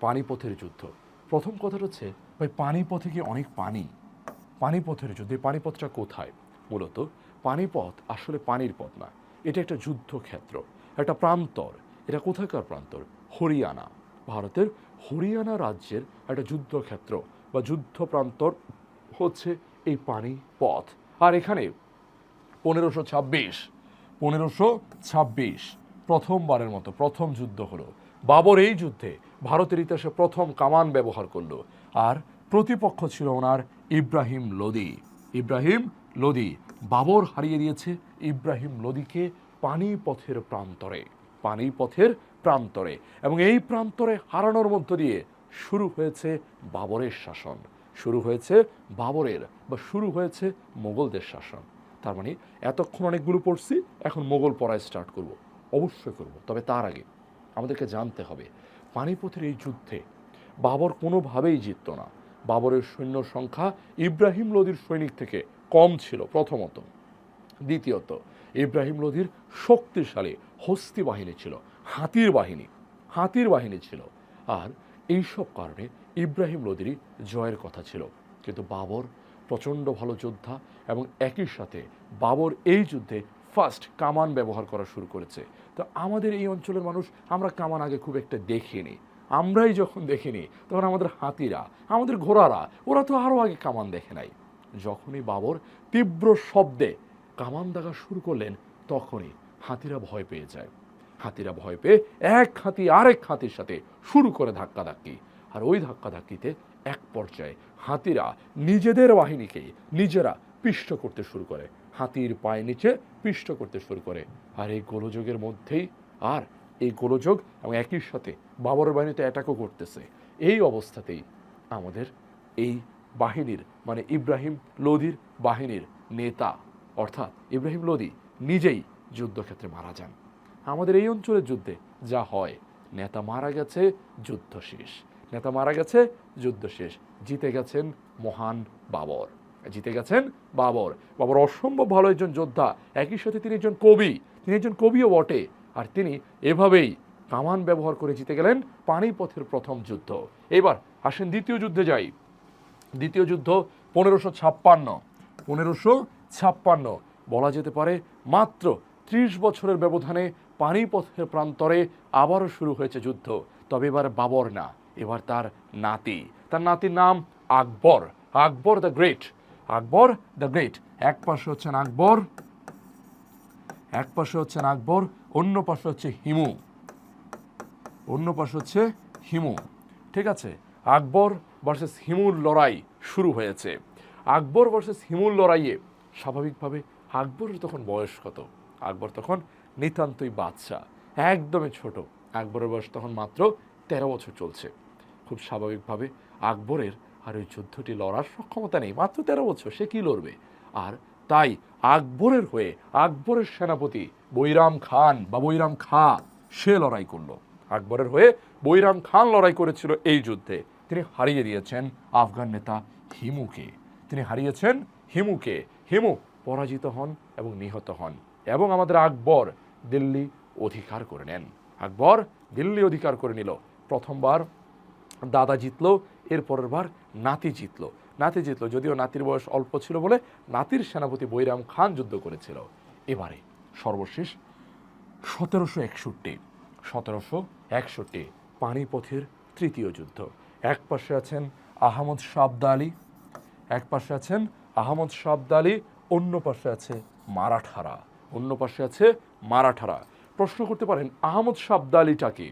পানিপথের যুদ্ধ। প্রথম কথাটা হচ্ছে, ভাই, পানিপথে কি অনেক পানি? পানিপথের যুদ্ধে পানিপথটা কোথায়? মূলত, পানিপথ আসলে পানির পথ না। এটা একটা যুদ্ধক্ষেত্র, একটা প্রান্তর। এটা কোথাকার প্রান্তর? হরিয়ানা। ভারতের হরিয়ানা রাজ্যের একটা যুদ্ধক্ষেত্র বা যুদ্ধ প্রান্তর হচ্ছে এই পানিপথ। আর এখানে পনেরোশো ছাব্বিশ পনেরোশো ছাব্বিশ, প্রথমবারের মতো, প্রথম যুদ্ধ হলো। বাবর এই যুদ্ধে ভারতের ইতিহাসে প্রথম কামান ব্যবহার করল। আর প্রতিপক্ষ ছিল ওনার ইব্রাহিম লোদি। ইব্রাহিম লোদি বাবর হারিয়ে দিয়েছে ইব্রাহিম লোদিকে পানিপথের প্রান্তরে পানিপথের প্রান্তরে। এবং এই প্রান্তরে হারানোর মধ্য দিয়ে শুরু হয়েছে বাবরের শাসন। শুরু হয়েছে বাবরের বা শুরু হয়েছে মোগলদের শাসন। তার মানে এতক্ষণ অনেকগুলো পড়ছি, এখন মোগল পড়ায় স্টার্ট করব। অবশ্যই করব, তবে তার আগে আমাদেরকে জানতে হবে। পানিপথের এই যুদ্ধে বাবর কোনোভাবেই জিতত না। বাবরের সৈন্য সংখ্যা ইব্রাহিম লোদির সৈনিক থেকে কম ছিল প্রথমত। দ্বিতীয়ত, ইব্রাহিম লোধির শক্তিশালী হস্তি বাহিনী ছিল, হাতির বাহিনী হাতির বাহিনী ছিল। আর এইসব কারণে ইব্রাহিম লোদিরই জয়ের কথা ছিল। কিন্তু বাবর প্রচণ্ড ভালো যোদ্ধা এবং একই সাথে বাবর এই যুদ্ধে ফার্স্ট কামান ব্যবহার করা শুরু করেছে। তো আমাদের এই অঞ্চলের মানুষ, আমরা কামান আগে খুব একটা দেখিনি। আমরাই যখন দেখিনি, তখন আমাদের হাতিরা, আমাদের ঘোড়ারা, ওরা তো আরও আগে কামান দেখে নাই। যখনই বাবর তীব্র শব্দে কামান দাগা শুরু করলেন, তখনই হাতিরা ভয় পেয়ে যায়। হাতিরা ভয় পেয়ে এক হাতি আরেক হাতির সাথে শুরু করে ধাক্কাধাক্কি। আর ওই ধাক্কাধাক্কিতে এক পর্যায়ে হাতিরা নিজেদের বাহিনীকে নিজেরা পিষ্ট করতে শুরু করে। হাতির পায়ে নিচে পিষ্ট করতে শুরু করে। আর এই গোলযোগের মধ্যেই আর এই গোলযোগ এবং একই সাথে বাবরের বাহিনীতে অ্যাটাকও করতেছে। এই অবস্থাতেই আমাদের এই বাহিনীর মানে ইব্রাহিম লোদির বাহিনীর নেতা, অর্থাৎ ইব্রাহিম লোদি নিজেই যুদ্ধক্ষেত্রে মারা যান। আমাদের এই অঞ্চলের যুদ্ধে যা হয়, নেতা মারা গেছে, যুদ্ধ শেষ। নেতা মারা গেছে, যুদ্ধ শেষ। জিতে গেছেন মহান বাবর। জিতে গেছেন বাবর। বাবর অসম্ভব ভালো একজন যোদ্ধা। একই সাথে তিনি একজন কবি। তিনি একজন কবিও বটে। আর তিনি এভাবেই কামান ব্যবহার করে জিতে গেলেন পানিপথের প্রথম যুদ্ধ। এবার আসেন দ্বিতীয় যুদ্ধে যাই। দ্বিতীয় যুদ্ধ পনেরোশো ছাপ্পান্ন। পনেরোশো ছাপ্পান্ন। বলা যেতে পারে মাত্র ত্রিশ বছরের ব্যবধানে পানিপথের প্রান্তরে আবারও শুরু হয়েছে যুদ্ধ। তবে এবার বাবর না। এবার তার নাতি। তার নাতির নাম Akbar. Akbar the great. Akbar the great এক পাশে হচ্ছেন আকবর, এক পাশে হচ্ছেন আকবর, অন্য পাশে হচ্ছে হিমু। অন্য পাশে হচ্ছে হিমু। ঠিক আছে? আকবর ভার্সেস হিমুর লড়াই শুরু হয়েছে। আকবর ভার্সেস হিমুর লড়াইয়ে স্বাভাবিকভাবে আকবরের তখন বয়স কত? আকবর তখন নিতান্তই বাচ্চা একদমই ছোট। আকবরের বয়স তখন মাত্র তেরো বছর চলছে। খুব স্বাভাবিকভাবে আকবরের আর ওই যুদ্ধটি লড়ার সক্ষমতা নেই, মাত্র তেরো বছর, সে কি লড়বে? আর তাই আকবরের হয়ে, আকবরের সেনাপতি বৈরাম খান বা বৈরাম খা, সে লড়াই করল। আকবরের হয়ে বৈরাম খান লড়াই করেছিল এই যুদ্ধে। তিনি হারিয়ে দিয়েছেন আফগান নেতা হিমুকে। তিনি হারিয়েছেন হিমুকে। হিমু পরাজিত হন এবং নিহত হন এবং আমাদের আকবর দিল্লি অধিকার করে নেন। আকবর দিল্লি অধিকার করে নিল। প্রথমবার দাদা জিতলো এর পরের বার নাতি জিতল। নাতি জিতলো, যদিও নাতির বয়স অল্প ছিল বলে নাতির সেনাপতি বৈরাম খান যুদ্ধ করেছিল। এবারে সর্বশেষ সতেরোশো একষট্টি সতেরোশো একষট্টি পানিপথের তৃতীয় যুদ্ধ। এক পাশে আছেন আহমদ শাবদা আলী, এক পাশে আছেন আহমদ শাবদা আলী, অন্য পাশে আছে মারাঠারা, অন্য পাশে আছে মারাঠারা। প্রশ্ন করতে পারেন, আহমদ শাবদা আলীটা কি?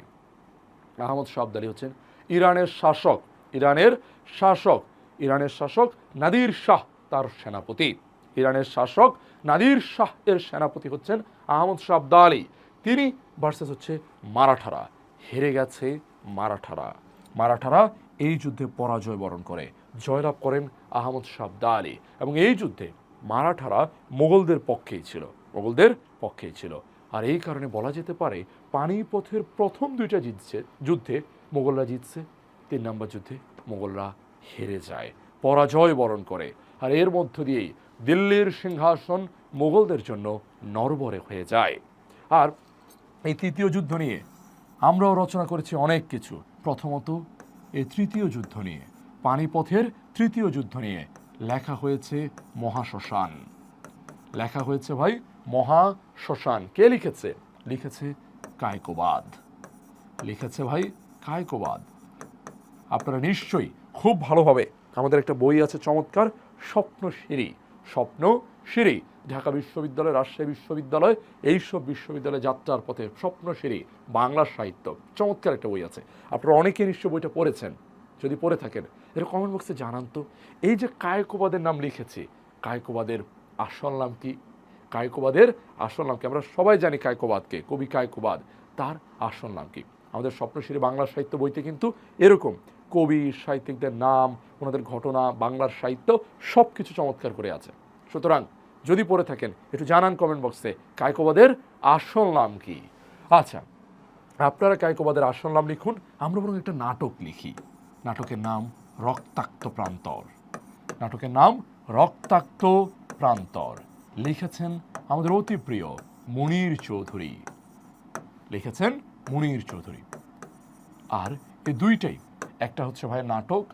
আহমদ শাবদ আলী হচ্ছেন ইরানের শাসক ইরানের শাসক। ইরানের শাসক নাদির শাহ তার সেনাপতি। ইরানের শাসক নাদির শাহ এর সেনাপতি হচ্ছেন আহমদ শাবদ আলী। তিনি ভার্সেস হচ্ছে মারাঠারা। হেরে গেছে মারাঠারা। মারাঠারা এই যুদ্ধে পরাজয় বরণ করে। জয়লাভ করেন আহমদ শাবদা আলী এবং এই যুদ্ধে মারাঠারা মোগলদের পক্ষেই ছিল। মোগলদের পক্ষেই ছিল। আর এই কারণে বলা যেতে পারে পানিপথের প্রথম দুইটা জিতছে যুদ্ধে মোগলরা জিতছে তিন নম্বর যুদ্ধে মোগলরা হেরে যায়, পরাজয় বরণ করে। আর এর মধ্য দিয়েই দিল্লির সিংহাসন মোগলদের জন্য নরবরে হয়ে যায়। আর এই তৃতীয় যুদ্ধ নিয়ে আমরাও রচনা করেছি অনেক কিছু। প্রথমত, এই তৃতীয় যুদ্ধ নিয়ে, পানিপথের তৃতীয় যুদ্ধ নিয়ে লেখা হয়েছে মহাশ্মশান। লেখা হয়েছে ভাই মহা শ্মশান কে লিখেছে? লিখেছে কায়কোবাদ। লিখেছে ভাই কায়কোবাদ। আপনারা নিশ্চয়ই খুব ভালোভাবে আমাদের একটা বই আছে চমৎকার, স্বপ্ন সিঁড়ি। স্বপ্ন সিঁড়ি, ঢাকা বিশ্ববিদ্যালয়, রাজশাহী বিশ্ববিদ্যালয়, এইসব বিশ্ববিদ্যালয়ে যাত্রার পথে স্বপ্ন সিঁড়ি, বাংলা সাহিত্য, চমৎকার একটা বই আছে। আপনারা অনেকে নিশ্চয় বইটা পড়েছেন, যদি পড়ে থাকেন, এর কমেন্ট বক্সে জানান তো। এই যে কায়কোবাদের নাম লিখেছি, কায়কোবাদের আসল নাম কি? কায়কোবাদের আসল নাম কি? আমরা সবাই জানি কায়কোবাদকে, কবি কায়কোবাদ, তার আসল নাম কি? আমাদের স্বপ্নশিরি বাংলা সাহিত্য বইতে কিন্তু এরকম। কবি, সাহিত্যিকদের নাম, ওনাদের ঘটনা, বাংলার সাহিত্য সব কিছু চমৎকার করে আছে। সুতরাং যদি পড়ে থাকেন, একটু জানান কমেন্ট বক্সে কায়কোবাদের আসল নাম কি? আচ্ছা আপনারা কায়কোবাদের আসল নাম লিখুন, আমরা বরং একটা নাটক লিখি। নাটকের নাম রক্তাক্ত প্রান্তর। নাটকের নাম রক্তাক্ত প্রান্তর। লিখেছেন আমাদের অতি প্রিয় মনির চৌধুরী। লিখেছেন মনির চৌধুরী। আর এই দুইটাই একটা হচ্ছে ভাইয়া নাটক,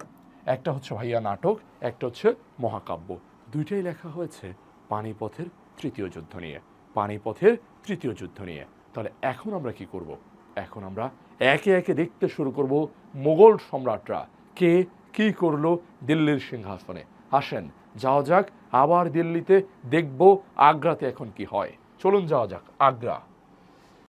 একটা হচ্ছে ভাইয়া নাটক, একটা হচ্ছে মহাকাব্য। দুইটাই লেখা হয়েছে পানিপথের তৃতীয় যুদ্ধ নিয়ে। পানিপথের তৃতীয় যুদ্ধ নিয়ে। তাহলে এখন আমরা কি করব? এখন আমরা একে একে দেখতে শুরু করব মোগল সম্রাটরা। কে কি করল দিল্লির সিংহাসনে? আসেন, যাওয়া যাক, আবার দিল্লিতে দেখব আগ্রাতে এখন কি হয়। চলুন যাওয়া যাক, আগ্রা।